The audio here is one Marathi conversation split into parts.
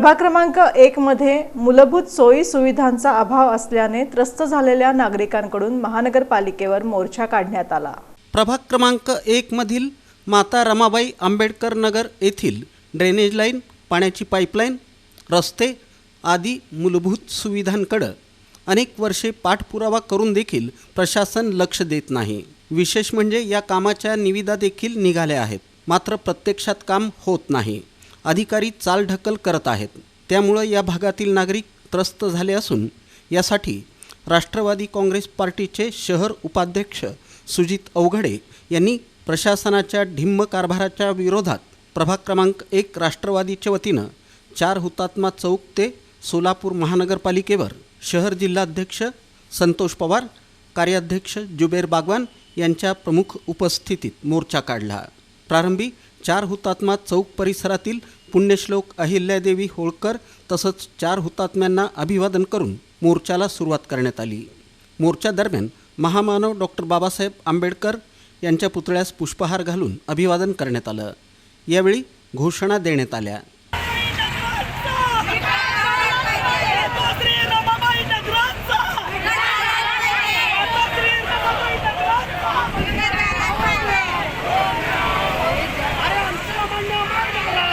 प्रभाग क्रमांक एक मध्ये मूलभूत सोयी सुविधांचा अभाव असल्याने त्रस्त झालेल्या नागरिकांकडून महानगरपालिकेवर मोर्चा काढण्यात आला. प्रभाग क्रमांक एकमधील माता रमाबाई आंबेडकर नगर येथील ड्रेनेज लाईन पाण्याची पाईपलाईन रस्ते आदी मूलभूत सुविधांकडं अनेक वर्षे पाठपुरावा करून देखील प्रशासन लक्ष देत नाही. विशेष म्हणजे या कामाच्या निविदा देखील निघाल्या आहेत. मात्र प्रत्यक्षात काम होत नाही. अधिकारी चालढकल करत आहेत. त्यामुळं या भागातील नागरिक त्रस्त झाले असून यासाठी राष्ट्रवादी काँग्रेस पार्टीचे शहर उपाध्यक्ष सुजित अवघडे यांनी प्रशासनाच्या ढिम्म कारभाराच्या विरोधात प्रभाग क्रमांक एक राष्ट्रवादीच्या वतीनं चार हुतात्मा चौक ते सोलापूर महानगरपालिकेवर शहर जिल्हाध्यक्ष संतोष पवार कार्याध्यक्ष जुबेर बागवान यांच्या प्रमुख उपस्थितीत मोर्चा काढला. प्रारंभी चार हुतात्मा चौक परिसरातील पुण्यश्लोक अहिल्यादेवी होळकर तसंच चार हुतात्म्यांना अभिवादन करून मोर्चाला सुरुवात करण्यात आली. मोर्चादरम्यान महामानव डॉक्टर बाबासाहेब आंबेडकर यांच्या पुतळ्यास पुष्पहार घालून अभिवादन करण्यात आलं. यावेळी घोषणा देण्यात आल्या श्री रमाबाई नगरांचा श्री रमाबाई नगरांचा अरे आमचं म्हणणं मान्य करा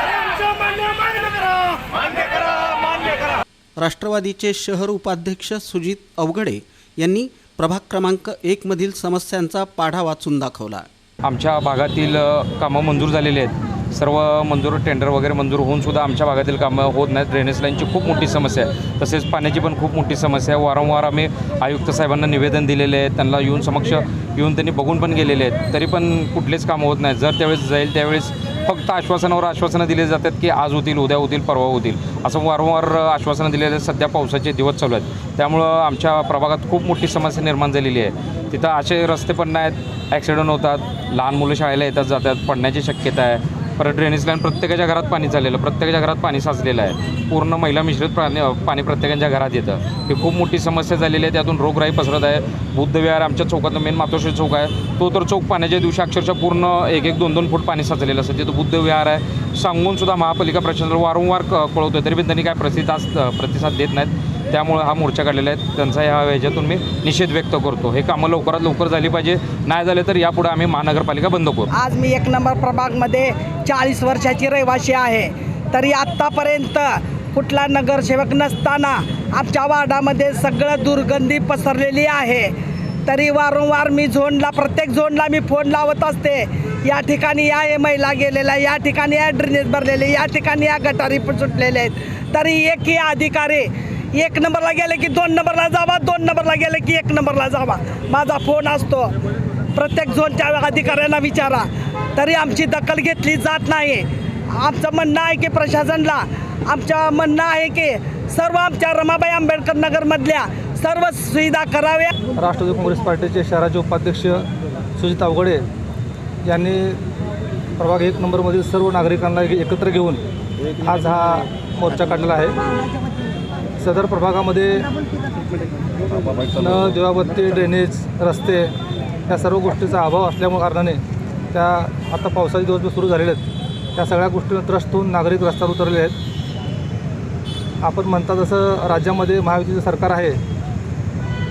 अरे आमचं म्हणणं मान्य करा मान्य करा मान्य करा राष्ट्रवादीचे शहर उपाध्यक्ष सुजित अवघडे यांनी प्रभाग क्रमांक एकमधील समस्यांचा पाढा वाचून दाखवला. आमच्या भागातील कामं मंजूर झालेली आहेत. सर्व मंजूर टेंडर वगैरे मंजूर होऊन सुद्धा आमच्या भागातील कामं होत नाहीत. ड्रेनेज लाईनची खूप मोठी समस्या आहे. तसेच पाण्याची पण खूप मोठी समस्या आहे. वारंवार आम्ही आयुक्त साहेबांना निवेदन दिलेले आहे त्यांना येऊन समक्ष येऊन त्यांनी बघून पण गेलेले आहेत. तरी पण कुठलेच कामं होत नाहीत. जर त्यावेळेस जाईल त्यावेळेस फक्त आश्वासनावर आश्वासनं दिली जातात की आज होतील उद्या होतील परवा होतील. असं वारंवार आश्वासनं दिलेले सध्या पावसाचे दिवस चालू आहेत. त्यामुळं आमच्या प्रभागात खूप मोठी समस्या निर्माण झालेली आहे. तिथं असे रस्ते पण नाहीत ॲक्सिडंट होतात लहान मुलं शाळेला येतात जातात पडण्याची शक्यता आहे. परत ड्रेनेज लाईन प्रत्येकाच्या घरात पाणी चाललेलं प्रत्येकाच्या घरात पाणी साचलेलं आहे. पूर्ण महिला मिश्रित प्राणी पाणी प्रत्येकाच्या घरात येतं. ही खूप मोठी समस्या झालेली आहे त्यातून रोगराई पसरत आहे. बुद्ध विहार आमच्या चौकातलं मेन मातोश्री चौक आहे. तो तर चौक पाण्याच्या दिवशी अक्षरशः पूर्ण एक एक दोन दोन फूट पाणी साचलेलं असतं. तिथं बुद्ध विहार आहे. सांगूनसुद्धा महापालिका प्रशासन वारंवार क कळवतोय. तरी पण त्यांनी काय प्रतिसाद प्रतिसाद देत नाहीत. त्यामुळे हा मोर्चा काढलेला आहे. त्यांचा ह्या ह्याच्यातून मी निषेध व्यक्त करतो. हे कामं लवकरात लवकर झाली पाहिजे. नाही झाले तर यापुढे आम्ही महानगरपालिका बंद करू. आज मी एक नंबर प्रभागमध्ये चाळीस वर्षाची रहिवासी आहे. तरी आत्तापर्यंत कुठला नगरसेवक नसताना आमच्या वार्डामध्ये सगळं दुर्गंधी पसरलेली आहे. तरी वारंवार मी झोनला प्रत्येक झोनला मी फोन लावत असते. या ठिकाणी या हे महिला गेलेल्या या ठिकाणी या ड्रेनेज भरलेले या ठिकाणी या गटारी पण सुटलेले आहेत. तरी एकही अधिकारी एक नंबरला गेले की दोन नंबरला जावा दोन नंबरला गेले की एक नंबरला जावा. माझा फोन असतो. प्रत्येक झोनच्या अधिकाऱ्यांना विचारा. तरी आमची दखल घेतली जात नाही. आमचं म्हणणं आहे की प्रशासनला आमचं म्हणणं आहे की सर्व आमच्या रमाबाई आंबेडकर नगरमधल्या सर्व सुविधा कराव्या. राष्ट्रवादी काँग्रेस पार्टीचे शहराचे उपाध्यक्ष सुजित अवघडे यांनी प्रभाग एक नंबरमधील सर्व नागरिकांना एकत्र घेऊन आज हा मोर्चा काढलेला आहे. सदर प्रभागामध्ये न दिवाबत्ती ड्रेनेज रस्ते या सर्व गोष्टीचा अभाव असल्यामुळे कारणाने त्या आता पावसाचे दिवस सुरू झालेले आहेत. त्या सगळ्या गोष्टीनं त्रस्त होऊन नागरिक रस्त्यावर उतरले आहेत. आपण म्हणता तसं राज्यामध्ये महायुतीचं सरकार आहे.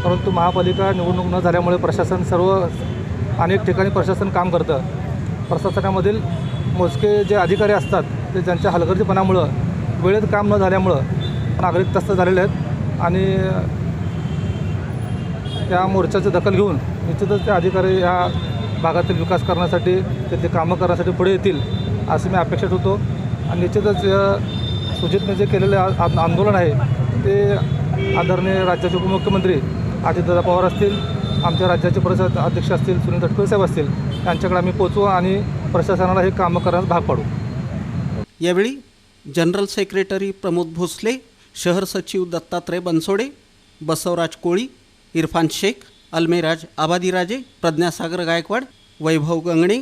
परंतु महापालिका निवडणूक न झाल्यामुळे प्रशासन सर्व अनेक ठिकाणी प्रशासन काम करतं. प्रशासनामधील मोजके जे अधिकारी असतात ते त्यांच्या हलगर्जीपणामुळं वेळेत काम न झाल्यामुळं नागरिक त्रस्त झालेले आहेत. आणि त्या मोर्चाची दखल घेऊन निश्चितच ते अधिकारी ह्या भागातील विकास करण्यासाठी ते कामं करण्यासाठी पुढे येतील असं मी अपेक्षा ठेवतो. आणि निश्चितच सुजितने जे केलेले आंदोलन आहे ते आदरणीय राज्याचे उपमुख्यमंत्री अजितदादा पवार असतील आमच्या राज्याचे परिषद अध्यक्ष असतील सुनील तटकरे साहेब असतील यांच्याकडे आम्ही पोचवू आणि प्रशासनाला हे कामं करण्यास भाग पाडू. यावेळी जनरल सेक्रेटरी प्रमोद भोसले शहर सचिव दत्तात्रय बनसोडे बसवराज कोळी इरफान शेख अल्मेराज आबादीराजे प्रज्ञासागर गायकवाड वैभव गंगणे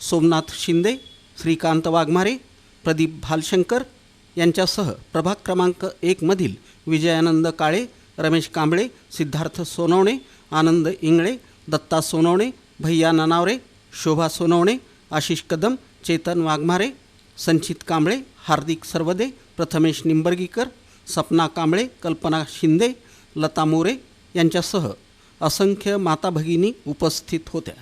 सोमनाथ शिंदे श्रीकांत वाघमारे प्रदीप भालशंकर यांच्यासह प्रभाग क्रमांक एकमधील विजयानंद काळे रमेश कांबळे सिद्धार्थ सोनवणे आनंद इंगळे दत्ता सोनवणे भैया ननावरे शोभा सोनवणे आशिष कदम चेतन वाघमारे संचित कांबळे हार्दिक सर्वदे प्रथमेश निंबर्गीकर सपना कांबळे कल्पना शिंदे लता मोरे यांच्यासह असंख्य माता भगिनी उपस्थित होत्या.